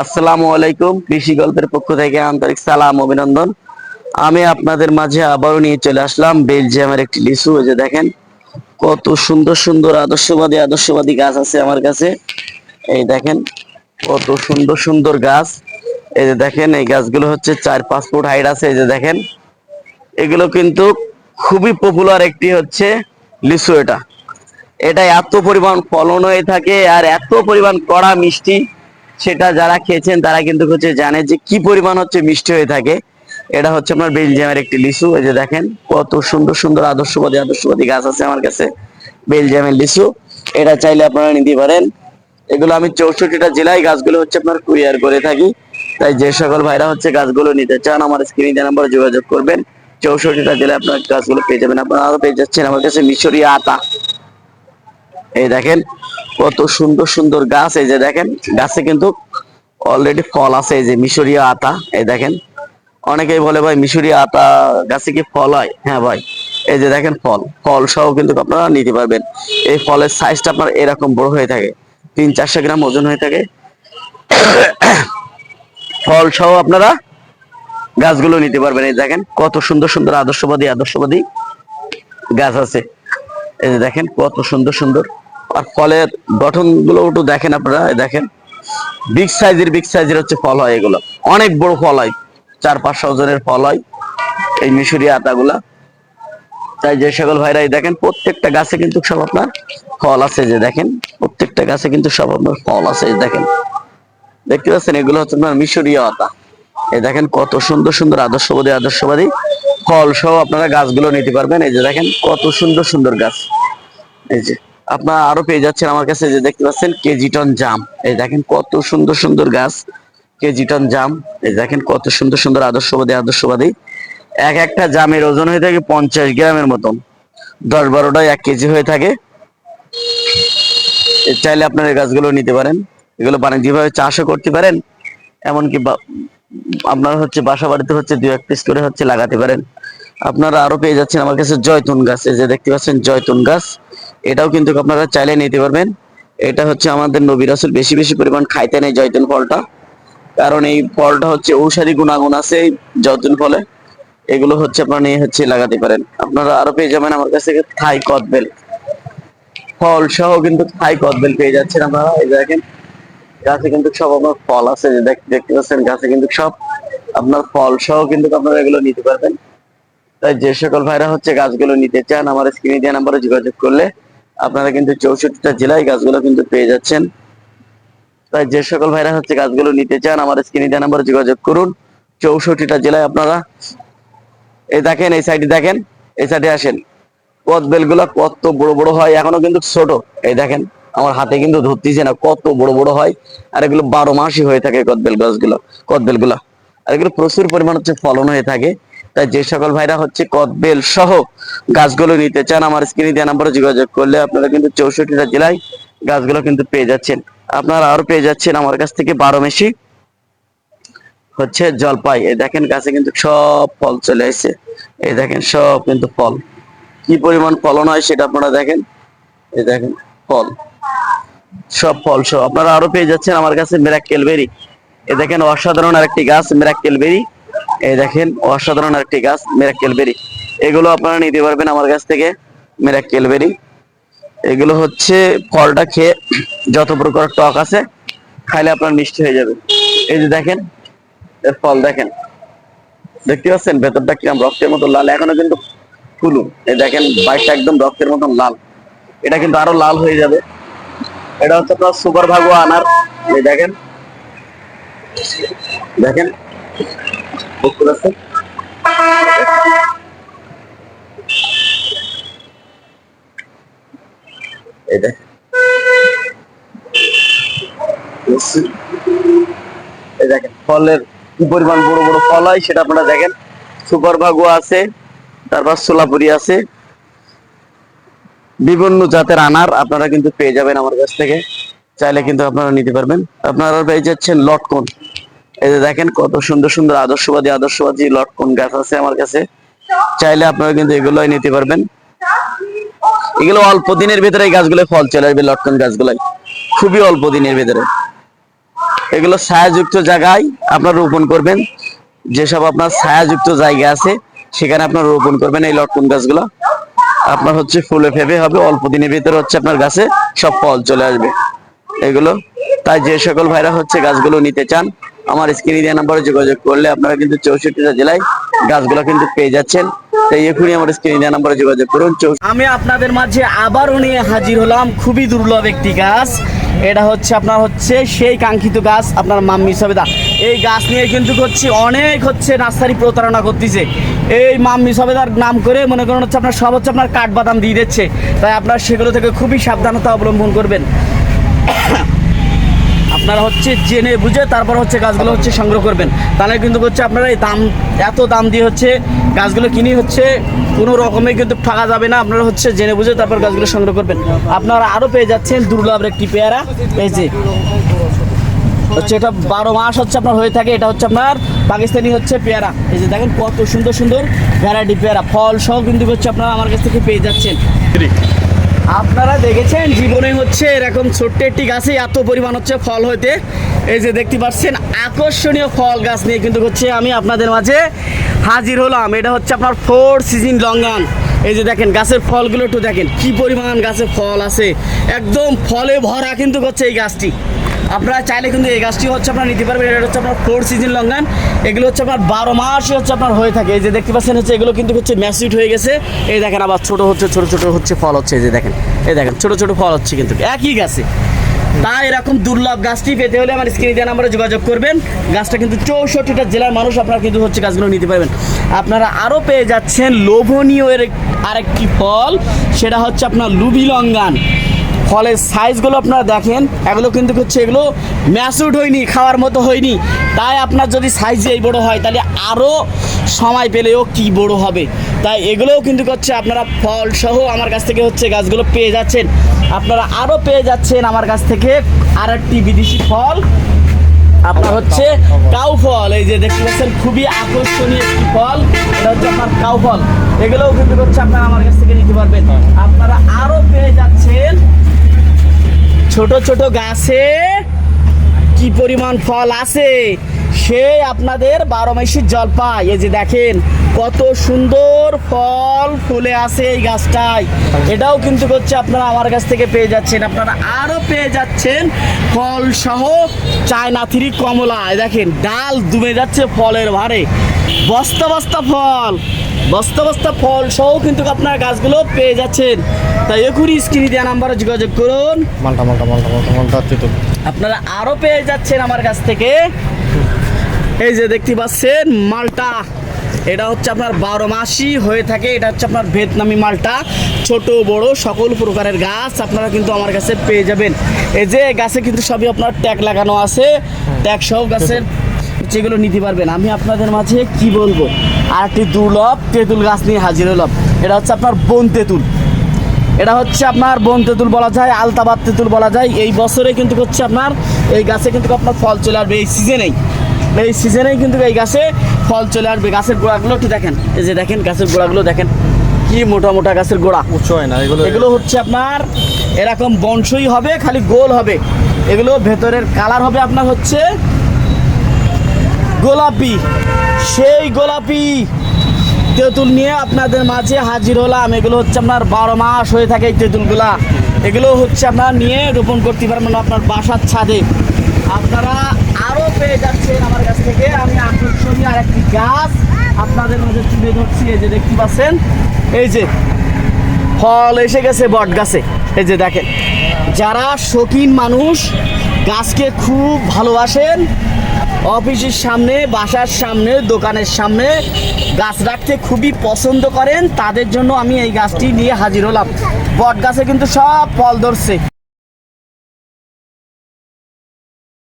আসসালামু আলাইকুম, কৃষি গল্পের পক্ষ থেকে আন্তরিক সালাম, অভিনন্দন। আমি আপনাদের মাঝে আবারও নিয়ে চলে আসলাম বেলজিয়ামের একটি লিচু। ওই যে দেখেন, কত সুন্দর সুন্দর আদর্শবাদী আদর্শবাদী গাছ আছে আমার কাছে। এই দেখেন, কত সুন্দর সুন্দর গাছ। এই যে দেখেন, এই গাছগুলো হচ্ছে চার পাঁচ ফুট হাইট আছে। এই যে দেখেন, এগুলো কিন্তু খুবই পপুলার একটি হচ্ছে লিচু এটা। এটা এত পরিমাণ ফলন হয়ে থাকে আর এত পরিমাণ কড়া মিষ্টি। সেটা যারা খেয়েছেন, তারা কিন্তু হচ্ছে জানে যে কি পরিমাণ হচ্ছে মিষ্টি হয়ে থাকে। এটা হচ্ছে আপনার বেলজিয়ামের একটি লিচু, এই যে দেখেন, কত সুন্দর সুন্দর আদর্শবাদী আদর্শবাদী গাছ আছে আমার কাছে, বেলজিয়ামের লিচু। এটা চাইলে আপনারা নিতে পারেন। এগুলো আমি চৌষট্টিটা জেলায় গাছগুলো হচ্ছে আপনার কুরিয়ার করে থাকি। তাই যে সকল ভাইরা হচ্ছে গাছগুলো নিতে চান, আমার স্ক্রিনে নাম্বারে যোগাযোগ করবেন। চৌষট্টিটা জেলায় আপনার গাছগুলো পেয়ে যাবেন। আপনারা আরও পেয়ে যাচ্ছেন আমার কাছে মিশরীয় আতা। এই দেখেন, কত সুন্দর সুন্দর গাছ, এই যে দেখেন, গাছে কিন্তু অলরেডি ফল আছে, এই যে মিশরীয় আতা, এই দেখেন। অনেকেই বলে, ভাই, মিশরীয় আতা গাছে কি ফল হয়? হ্যাঁ ভাই, এই যে দেখেন ফল। ফল সহ কিন্তু আপনারা নিতে পারবেন। এই ফলের সাইজটা আপনার এরকম বড় হয়ে থাকে, তিন চারশো গ্রাম ওজন হয়ে থাকে। ফল সহ আপনারা গাছগুলো নিতে পারবেন। এই দেখেন, কত সুন্দর সুন্দর আদর্শবাদী আদর্শবাদী গাছ আছে। এই যে দেখেন, কত সুন্দর সুন্দর আর ফলের গঠনগুলো একটু দেখেন আপনারা দেখেন। বিগ সাইজের বিগ সাইজের হচ্ছে ফল হয় এগুলো। অনেক বড় ফল হয়, চার পাঁচশো ওজনের ফল হয় এই মিশরি আতাগুলা তাই যে সকল ভাইরা দেখেন, প্রত্যেকটা গাছে কিন্তু সব আপনার ফল আছে যে দেখেন, প্রত্যেকটা গাছে কিন্তু সব আপনার ফল আছে দেখেন। দেখতে পাচ্ছেন, এগুলো হচ্ছে আপনার মিশরীয় আতা এই দেখেন, কত সুন্দর সুন্দর আদর্শবাদী আদর্শবাদী ফল সহ আপনারা গাছগুলো নিতে পারবেন। এই যে দেখেন, কত সুন্দর সুন্দর গাছ। এই যে আপনারা আরও পেয়ে যাচ্ছেন আমার কাছে যে দেখতে পাচ্ছেন কেজি টন জাম। এই দেখেন কত সুন্দর সুন্দর গাছ, কেজি টন জাম। এই দেখেন কত সুন্দর সুন্দর আদর্শবাদী আদর্শবাদী। এক একটা জামের ওজন হয়ে থাকে পঞ্চাশ গ্রামের মতন। দশ বারোটায় এক কেজি হয়ে থাকে। চাইলে আপনারা এই গাছগুলো নিতে পারেন। এগুলো বাণিজ্যিকভাবে চাষও করতে পারেন। এমনকি আপনার হচ্ছে বাসা বাড়িতে হচ্ছে দু এক পিস করে হচ্ছে লাগাতে পারেন। আপনারা আরও পেয়ে যাচ্ছেন আমার কাছে জয়তুন গাছ। এই যে দেখতে পাচ্ছেন জয়তুন গাছ। এটাও কিন্তু আপনারা চাইলে নিতে পারবেন। এটা হচ্ছে আমাদের নবী রাসুল বেশি বেশি পরিমাণ খাইতেন এই জয়তুন ফলটা। কারণ এই ফলটা হচ্ছে ঔষধি গুণাগুণ আছে এই জয়তুন ফলে। এগুলো হচ্ছে আপনারা নিয়ে হচ্ছে লাগাতে পারেন। আপনারা আরও পেয়ে যাবেন আমার কাছ থাই কদবেল ফল সহ কিন্তু থাই কদবেল পেয়ে যাচ্ছেন আপনারা। এই দেখেন, গাছে কিন্তু সব আপনার ফল আছে। যে দেখতে পাচ্ছেন গাছে কিন্তু সব আপনার ফল সহ কিন্তু আপনারা এগুলো নিতে পারবেন। তাই যে সকল ভাইরা হচ্ছে গাছগুলো নিতে চান, আমার স্ক্রিনে দেওয়া নাম্বারে যোগাযোগ করলে আপনারা কিন্তু চৌষট্টিটা জেলায় গাছগুলো কিন্তু পেয়ে যাচ্ছেন। তাই যে সকল ভাইরা হচ্ছে গাছগুলো নিতে চান, আমার স্ক্রিনে দেওয়া নাম্বারে যোগাযোগ করুন। চৌষট্টিটা জেলায় আপনারা এই দেখেন, এই সাইডে দেখেন, এই সাইডে আসেন। কদবেলগুলা কত বড় বড় হয়, এখনও কিন্তু ছোট। এই দেখেন, আমার হাতে কিন্তু ধরতেছে না, কত বড় বড় হয়। আর এগুলো বারো মাসই হয়ে থাকে কদবেল গাছগুলো কদবেলগুলা আর এগুলো প্রচুর পরিমাণ হচ্ছে ফলন হয়ে থাকে। তাই যে সকল ভাইরা হচ্ছে কদবেল সহ গাছগুলো নিতে চান, আমার স্ক্রিনে দেওয়া নাম্বারে যোগাযোগ করলে আপনারা কিন্তু চৌষট্টিটা জেলায় গাছগুলো কিন্তু পেয়ে যাচ্ছেন। আপনারা আরও পেয়ে যাচ্ছেন আমার কাছ থেকে বারো মেশি হচ্ছে জলপাই। এই দেখেন গাছে কিন্তু সব ফল চলে আসছে এই দেখেন সব কিন্তু ফল। কি পরিমাণ ফলন হয় সেটা আপনারা দেখেন। এই দেখেন ফল। সব ফল সব আপনারা আরও পেয়ে যাচ্ছেন আমার কাছে মেরাক্কেল বেরি। এ দেখেন অসাধারণ আরেকটি গাছ, মেরাক্কেল বেরি। এই দেখেন, অসাধারণ একটি গাছ মেরাক্কেল বেরি এগুলো আপনারা নিতে পারবেন আমার কাছ থেকে মেরাক্কেল বেরি এগুলো হচ্ছে ফলটা খেয়ে যত প্রকার টক আছে, খাইলে আপনার মিষ্টি হয়ে যাবে। এই যে দেখেন, এর ফল দেখেন। দেখতে পাচ্ছেন, ভেতরটা কিরম রক্তের মতো লাল, এখনও কিন্তু ফুলু। এই দেখেন বাইকটা একদম রক্তের মতন লাল। এটা কিন্তু আরও লাল হয়ে যাবে। এটা হচ্ছে আপনার সুপার ভাগো আনার। এই দেখেন। দেখেন ফলের কি পরিমাণ বড় বড় ফল হয় সেটা আপনারা দেখেন। সুপার ভাগো আছে, তারপর সোলাপুরি আছে। বিভিন্ন জাতের আনার আপনারা কিন্তু পেয়ে যাবেন আমার কাছ থেকে। চাইলে কিন্তু আপনারা নিতে পারবেন। আপনারা পেয়ে যাচ্ছেন লটকন। এই যে দেখেন কত সুন্দর সুন্দর আদর্শবাদী আদর্শবাদী লটকন গাছ আছে আমার কাছে। চাইলে আপনারা কিন্তু এগুলোই নিতে পারবেন। এগুলো অল্প দিনের ভিতরে গাছগুলো ফল চলে আসবে, লটকন গাছগুলাই। খুবই অল্প দিনের ভিতরে। এগুলো ছায়াযুক্ত জায়গায় আপনার রোপণ করবেন। যেসব আপনার ছায়াযুক্ত জায়গা আছে, সেখানে আপনার রোপণ করবেন এই লটকন গাছগুলো। আপনার হচ্ছে ফুলে ফেপে হবে, অল্প দিনের ভিতরে হচ্ছে আপনার গাছে সব ফল চলে আসবে। এগুলো, তাই যে সকল ভাইরা হচ্ছে গাছগুলো নিতে চান আমার স্ক্রিনে দেওয়া নাম্বারে যোগাযোগ করলে আপনারা কিন্তু চৌষট্টিটা জেলায় গাছগুলো কিন্তু পেয়ে যাচ্ছেন। তাই আমার নাম্বারে যোগাযোগ করুন। আমি আপনাদের মাঝে আবারও নিয়ে হাজির হলাম খুবই দুর্লভ একটি গাছ। এটা হচ্ছে আপনার হচ্ছে সেই কাঙ্ক্ষিত গাছ আপনার মাম্মি সবেদা। এই গাছ নিয়ে কিন্তু হচ্ছে অনেক হচ্ছে নার্সারি প্রতারণা করতেছে। এই মাম্মি সবেদার নাম করে মনে করেন হচ্ছে আপনার সব হচ্ছে আপনার কাঠবাদাম দিয়ে দিচ্ছে। তাই আপনার সেগুলো থেকে খুবই সাবধানতা অবলম্বন করবেন। আপনারা হচ্ছে জেনে বুঝে তারপর হচ্ছে গাছগুলো হচ্ছে সংগ্রহ করবেন। তাহলে কিন্তু হচ্ছে আপনারা এই দাম, এত দাম দিয়ে হচ্ছে গাছগুলো কিনে হচ্ছে কোনো রকমে কিন্তু ঠকা যাবে না। আপনারা হচ্ছে জেনে বুঝে তারপর গাছগুলো সংগ্রহ করবেন। আপনারা আরও পেয়ে যাচ্ছেন দুর্লভ একটি পেয়ারা। এই যে হচ্ছে এটা বারো মাস হচ্ছে আপনার হয়ে থাকে। এটা হচ্ছে আপনার পাকিস্তানি হচ্ছে পেয়ারা। এই যে দেখেন কত সুন্দর সুন্দর ভ্যারাইটি পেয়ারা। ফল সহ কিন্তু হচ্ছে আপনারা আমার কাছ থেকে পেয়ে যাচ্ছেন। আপনারা দেখেছেন, জীবনে হচ্ছে এরকম ছোট্ট একটি গাছে এত পরিমাণ হচ্ছে ফল হইতে। এই যে দেখতে পাচ্ছেন, আকর্ষণীয় ফল গাছ নিয়ে কিন্তু হচ্ছে আমি আপনাদের মাঝে হাজির হলাম। এটা হচ্ছে আপনার ফোর সিজন লঙ্গান এই যে দেখেন, গাছের ফলগুলো একটু দেখেন, কি পরিমাণ গাছে ফল আছে। একদম ফলে ভরা কিন্তু হচ্ছে এই গাছটি। আপনারা চাইলে কিন্তু এই গাছটি হচ্ছে আপনারা নিতে পারবেন। এটা হচ্ছে আপনার ফোর সিজন লঙ্গান। এগুলো হচ্ছে আপনার বারো মাসই হচ্ছে আপনার হয়ে থাকে। এই যে দেখতে পাচ্ছেন হচ্ছে, এগুলো কিন্তু হচ্ছে ম্যাসিড হয়ে গেছে। এই দেখেন আবার ছোট হচ্ছে, ছোট ছোট হচ্ছে ফল হচ্ছে। এই যে দেখেন, এই দেখেন, ছোট ছোট ফল হচ্ছে কিন্তু। একই গাছে। তাই এরকম দুর্লভ গাছটি পেতে হলে আমার স্ক্রিনে দেওয়া নাম্বারে যোগাযোগ করবেন। গাছটা কিন্তু চৌষট্টিটা জেলার মানুষ আপনারা কিন্তু হচ্ছে গাছগুলো নিতে পারবেন। আপনারা আরও পেয়ে যাচ্ছেন লোভনীয় এর আরেকটি ফল, সেটা হচ্ছে আপনার লুবি লঙ্গান। ফলের সাইজগুলো আপনারা দেখেন, এগুলো কিন্তু হচ্ছে এগুলো ম্যাচুড হয়নি, খাওয়ার মতো হয়নি। তাই আপনার যদি সাইজ এই বড় হয়, তাহলে আরও সময় পেলেও কি বড় হবে। তাই এগুলোও কিন্তু হচ্ছে আপনারা ফল সহ আমার কাছ থেকে হচ্ছে গাছগুলো পেয়ে যাচ্ছেন। আপনারা আরও পেয়ে যাচ্ছেন আমার কাছ থেকে আর একটি বিদেশি ফল। আপনার হচ্ছে কাউ ফল, এই যে দেখতে পাচ্ছেন, খুবই আকর্ষণীয় একটি ফল। এটা হচ্ছে আপনার কাউ ফল। এগুলোও কিন্তু হচ্ছে আপনারা আমার কাছ থেকে নিতে পারবেন। আপনারা আরও পেয়ে যাচ্ছেন ছোট ছোট গাছে কি পরিমাণ ফল আছে? সে আপনাদের বারো মাসি জলপাই। এই যে দেখেন, কত সুন্দর ফল ফুলে আছে এই গাছটায়। এটাও কিন্তু হচ্ছে আপনারা আমার কাছ থেকে পেয়ে যাচ্ছেন। আপনারা আরও পেয়ে যাচ্ছেন ফল সহ চায়না থ্রি কমলা দেখেন, ডাল দুমে যাচ্ছে ফলের ভারে। বস্তা বস্তা ফল। বস্তা বস্তা ফল সহ কিন্তু আপনার গাছগুলো পেয়ে যাচ্ছেন। তাই এখনই স্ক্রিনে দেওয়া নাম্বারে যোগাযোগ করুন। মালটা মালটা মালটা মালটা মালটা আপনারা আরও পেয়ে যাচ্ছেন আমার কাছ থেকে। এই যে দেখতে পাচ্ছেন মালটা। এটা হচ্ছে আপনার বারো মাসই হয়ে থাকে। এটা হচ্ছে আপনার ভিয়েতনামি মালটা। ছোট বড় সকল প্রকারের গাছ আপনারা কিন্তু আমার কাছে পেয়ে যাবেন। এই যে গাছে কিন্তু সবই আপনার ট্যাগ লাগানো আছে। ট্যাগ সহ গাছের যেগুলো নিতে পারবেন। আমি আপনাদের মাঝে কি বলব? আর একটি দুর্লভ তেঁতুল গাছ নিয়ে হাজির হলাম। এটা হচ্ছে আপনার বন তেঁতুল। এটা হচ্ছে আপনার বন তেঁতুল বলা যায় আলতাবাদ তেঁতুল বলা যায়। এই বছরে কিন্তু হচ্ছে আপনার এই গাছে কিন্তু আপনার ফল চলে আসবে। এই সিজনেই এই সিজনেই কিন্তু এই গাছে ফল চলে আসবে। গাছের গোড়াগুলো একটু দেখেন। এই যে দেখেন গাছের গোড়াগুলো দেখেন। কি মোটা মোটা গাছের গোড়া। উঁচু হয় না এগুলো এগুলো হচ্ছে আপনার এরকম বংশই হবে খালি গোল হবে। এগুলো ভেতরের কালার হবে আপনার হচ্ছে গোলাপি, সেই গোলাপি তেঁতুল নিয়ে আপনাদের মাঝে হাজির হলাম। এগুলো হচ্ছে আপনার বারো মাস হয়ে থাকে এই তেঁতুলগুলা। এগুলো হচ্ছে আপনার নিয়ে রোপণ করতে পারবেন আপনার বাসার ছাদে। আপনারা আরও পেয়ে যাচ্ছেন আমার কাছ থেকে। আমি আকর্ষণীয় আর একটি গাছ আপনাদের মাঝে তুলে ধরছি। এই যে দেখতে পাচ্ছেন? এই যে ফল এসে গেছে বট গাছে। এই যে দেখেন, যারা শৌখিন মানুষ, গাছকে খুব ভালোবাসেন অফিসের সামনে, বাসার সামনে, দোকানের সামনে গাছ রাখতে খুবই পছন্দ করেন। তাদের জন্য আমি এই গাছটি নিয়ে হাজির হলাম। বট গাছে কিন্তু সব ফল ধরছে।